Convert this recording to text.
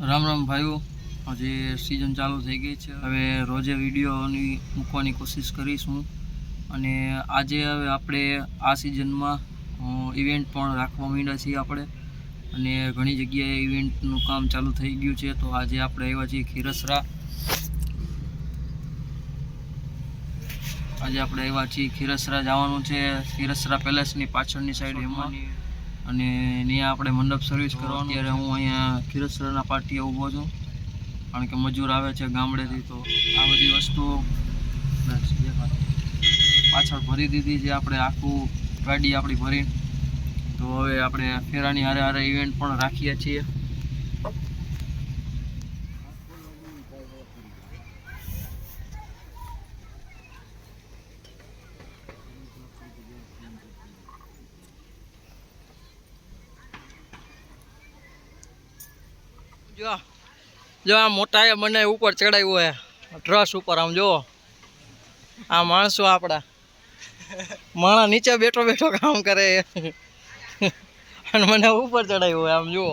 રામ રામ ભાઈઓ. આજે સિઝન ચાલુ થઈ ગઈ છે. હવે રોજે વિડીયોની મૂકવાની કોશિશ કરીશું. અને આજે હવે આપણે આ સિઝનમાં ઇવેન્ટ પણ રાખવા માંડ્યા છીએ આપણે. અને ઘણી જગ્યાએ ઇવેન્ટનું કામ ચાલુ થઈ ગયું છે. તો આજે આપણે આવ્યા છીએ ખીરસરા. આજે આપણે આવ્યા છીએ ખીરસરા જવાનું છે. ખીરસરા પેલેસની પાછળની સાઈડ એમાં. અને ત્યાં આપણે મંડપ સર્વિસ કરવાનું ત્યારે હું અહીંયા ખીરસરાના પાટીએ ઊભો છું. કારણ કે મજૂર આવે છે ગામડેથી તો આ બધી વસ્તુઓ પાછળ ભરી દીધી છે આપણે આખું ગાડી આપણી ભરીને. તો હવે આપણે ફેરાની હારે હારે ઇવેન્ટ પણ રાખીએ છીએ. જો. જો, આ મોટા એ મને ઉપર ચડાવ્યું હે. ટ્રસ ઉપર આમ જો. આ માણસો આપણા માણસ નીચે બેઠો બેઠો કામ કરે અને મને ઉપર ચડાવ્યું હોય આમ જુઓ